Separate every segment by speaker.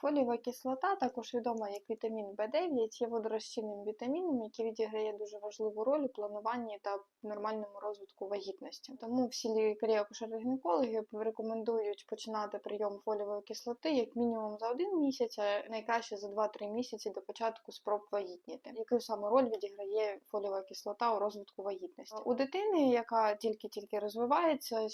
Speaker 1: Фолієва кислота, також відома як вітамін В9, є водорозчинним вітаміном, який відіграє дуже важливу роль у плануванні та нормальному розвитку вагітності. Тому всі лікарі акушери-гінекологи рекомендують починати прийом фолієвої кислоти як мінімум за один місяць, а найкраще за 2-3 місяці до початку спроб вагітніти. Яку саме роль відіграє фолієва кислота у розвитку вагітності? У дитини, яка тільки-тільки розвивається,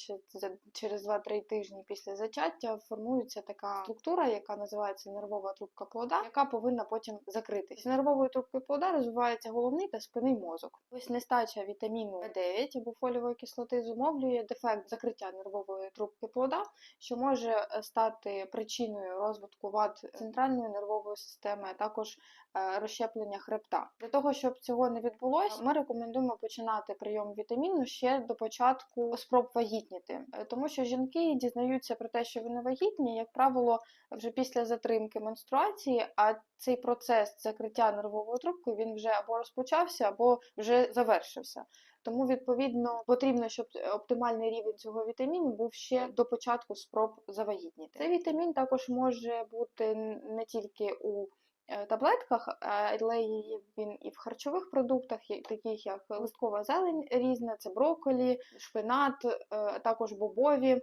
Speaker 1: через 2-3 тижні після зачаття формується така структура, яка називається нервова трубка плода, яка повинна потім закритись. З нервової трубки плода розвивається головний та спинний мозок. Ось нестача вітаміну В9 або фолієвої кислоти зумовлює дефект закриття нервової трубки плода, що може е, стати причиною розвитку вад центральної нервової системи, а також е, розщеплення хребта. Для того, щоб цього не відбулося, ми рекомендуємо починати прийом вітаміну ще до початку спроб вагітніти, Е, тому що жінки дізнаються про те, що вони вагітні, як правило, вже після затримки менструації, а цей процес закриття нервовою трубкою він вже або розпочався, або вже завершився. Тому, відповідно, потрібно, щоб оптимальний рівень цього вітаміну був ще до початку спроб завагітніти. Цей вітамін також може бути не тільки у е, таблетках, але є він і в харчових продуктах, таких як листкова зелень різна, це брокколі, шпинат, е, також бобові,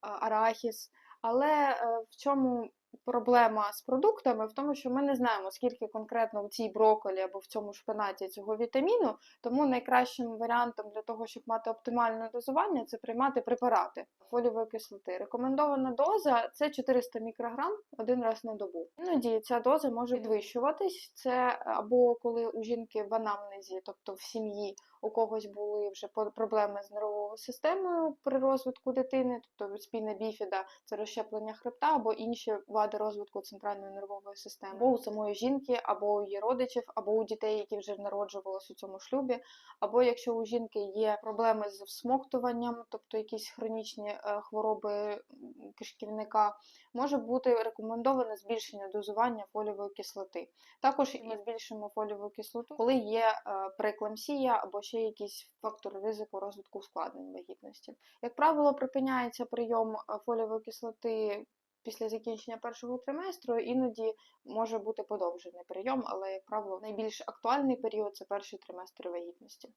Speaker 1: арахіс. Але е, в чому проблема з продуктами? В тому, що ми не знаємо, скільки конкретно в цій брокколі або в цьому шпинаті цього вітаміну, тому найкращим варіантом для того, щоб мати оптимальне дозування, це приймати препарати фолієвої кислоти. Рекомендована доза це 400 мікрограм один раз на добу. Іноді ця доза може підвищуватись. Це або коли у жінки в анамнезі, тобто в сім'ї, у когось були вже проблеми з нервовою системою при розвитку дитини, тобто спільна біфіда, це розщеплення хребта, або інші вади розвитку центральної нервової системи, або у самої жінки, або у її родичів, або у дітей, які вже народжувалися у цьому шлюбі, або якщо у жінки є проблеми з всмоктуванням, тобто якісь хронічні е, хвороби кишківника, може бути рекомендоване збільшення дозування фолієвої кислоти. Також ми збільшуємо фолієву кислоту, коли є е, преекламсія або ще якісь фактори ризику розвитку ускладнень вагітності. Як правило, припиняється прийом е, фолієвої кислоти після закінчення першого триместру, іноді може бути подовжений прийом, але, як правило, найбільш актуальний період це перший триместр вагітності.